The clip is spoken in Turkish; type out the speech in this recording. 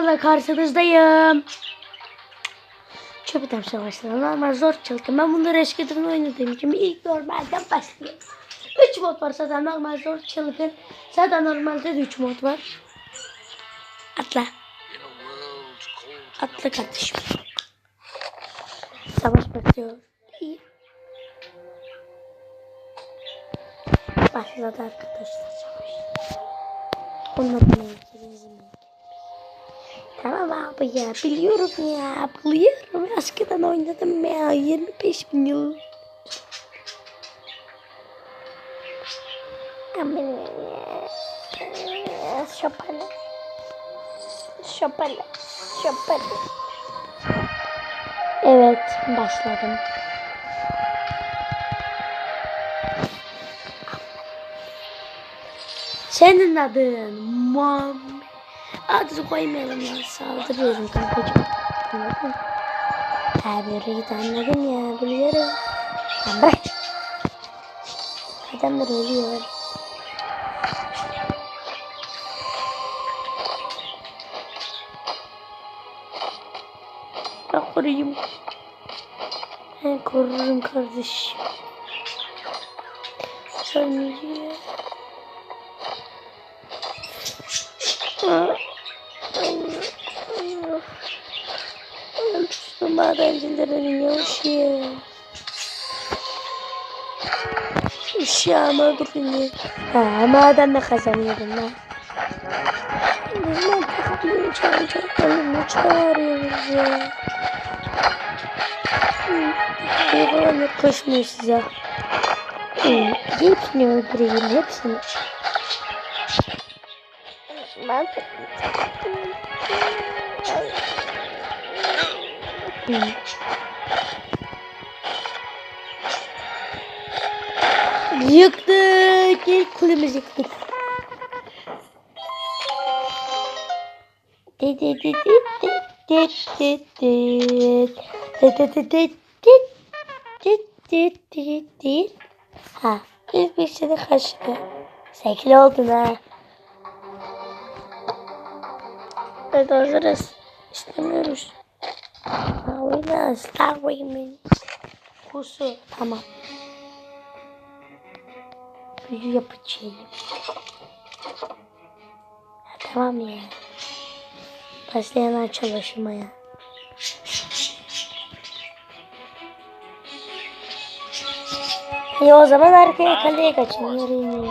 videoda karşınızdayım. Çöp savaşları normal zor çalışkan. Ben bunları eskiden oynadığım için ilk normalden başlıyorum. 3 mod var zaten normal zor çılgın. Zaten normalde de 3 mod var. Atla. Atla kardeşim. Savaş başlıyor. İyi. Başladı arkadaşlar savaş. Onun adına izin Tamam abi ya biliyorum ya biliyorum eskiden oynadım ya 25 bin yıl. Şapale. Şapale. Şapale. Evet başladım. Senin adın Muhammed. Adını koymayalım ya. Saldırıyorum kankacığım. Anladın? Abi yürü git anladım ya. Biliyorum. Lan bırak. Adamlar ölüyor. Ben koruyayım. Ben korurum kardeşim. Ölmeyeceğim. Madencilerin yavaşı. Uşağıma durun Ha maden de kazanıyorum lan. Bizim takımın çağıracaklarını çağırıyoruz ya. Falan yaklaşmıyor size. Hepsini öldüreyim hepsini. Ben Hı. Yıktık. İlk kulemizi yıktık. Dit dit dit dit dit. Dit dit dit dit dit. Dit dit dit dit. Ha, ilk bir sene kaçtı. Sekil oldun ha. Evet hazırız. İstemiyoruz. Oyna. Star Wayman. Kusu. Tamam. Büyü yapacağım. Ha, tamam ya. Başlayalım çalışmaya. İyi o zaman arkaya kaleye kaçın. Yürüyün.